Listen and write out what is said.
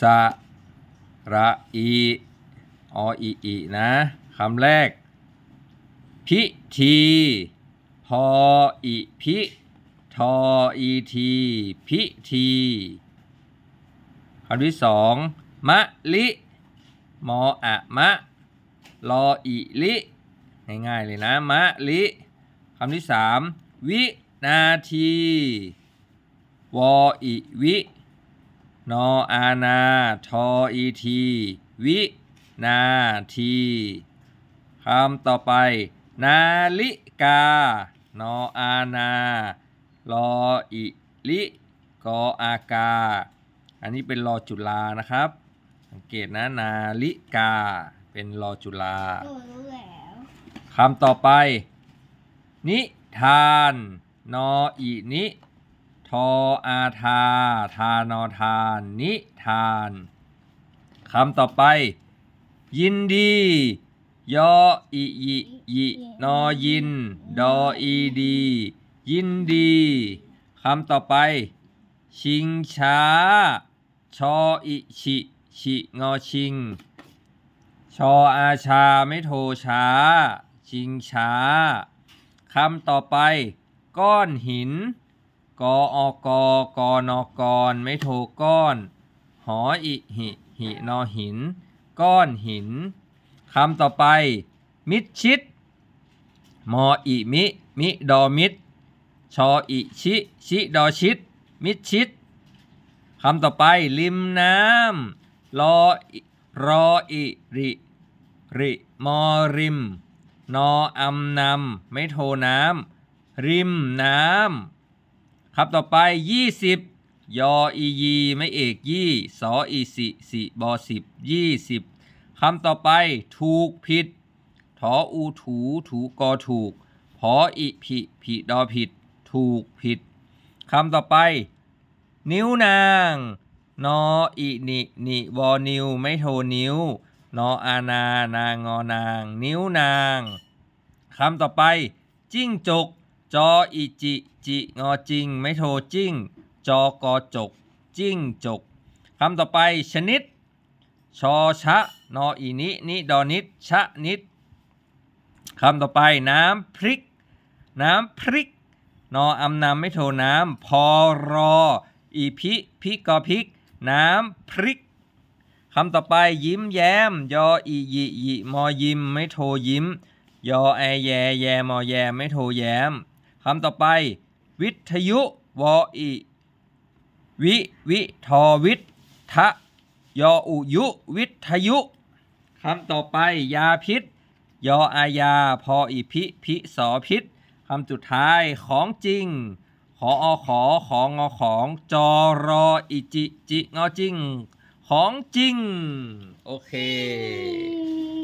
สระอีออีอีนะคำแรก พิธีพออีพิทออีทีพิธีคำที่สองมะลิมออะมะลออีลิง่ายๆเลยนะ มะลิคำที่สามวินาที วออิวิ นออานาทออีที วินาทีคำต่อไป นาฬิกา นออานาลออิลิกออากา อันนี้เป็นรอจุฬานะครับ สังเกตนะนาฬิกา เป็นรอจุฬาหนูรู้แล้วคำต่อไป นิทาน นออีนิ ทออาทา ทานอทาน นิทานคำต่อไป ยินดี ยออียิยินอยิน ดออีดี ยินดีคำต่อไป ชิงช้า ชออิชิชิงอชิง ชออาชาไม่โทช้า ชิงช้าคำต่อไป ก้อนหิน กออกกอนอกรไม่โทก้อน หออิหิหินอหิน ก้อนหินคำต่อไป มิดชิด มออิมิ มิดอมิด ชออิชิ ชิดอชิด มิดชิดคำต่อไป ริมน้ำรอรออิริริมอริม นออำนำไม่โทน้ำริมน้ำ ครับต่อไปยี่สิบยออียีไม่เอกยี่สออีสิสิบอสิบยี่สิบคำต่อไป ถูกผิดทออูถูถูกอถูกพออิผิผิดอผิด ถูกผิดคำต่อไป นิ้วนาง นออินินิวอนิวไม่โทนิ้ว นออานานางอนาง นิ้วนางคำต่อไป จิ้งจก จออิจิจิงอจิง ไม่โทจิ้ง จอกอจก จิ้งจกคำต่อไปชนิด ชอชะ นออีนินิดอนิดชะนิดคำต่อไปน้ำพริก น้ำพริก นออำนำไม่โทน้ำพอรอ อีพิพิกอพิก น้ำพริกคำต่อไปยิ้มแย้ม ยออียิยิมอยิ้มไม่โทยิ้ม ยอแอแยแยมอแยไม่โทแย้ม คำต่อไป วิทยุวออีวิวิทอวิททะยออุยุวิทยุคำต่อไปยาพิษ ยออาญาพออีพิพิสอพิษคำสุดท้ายของจริง ขออขอของงอของจอรออิจิจิงอจริง ของจริง โอเค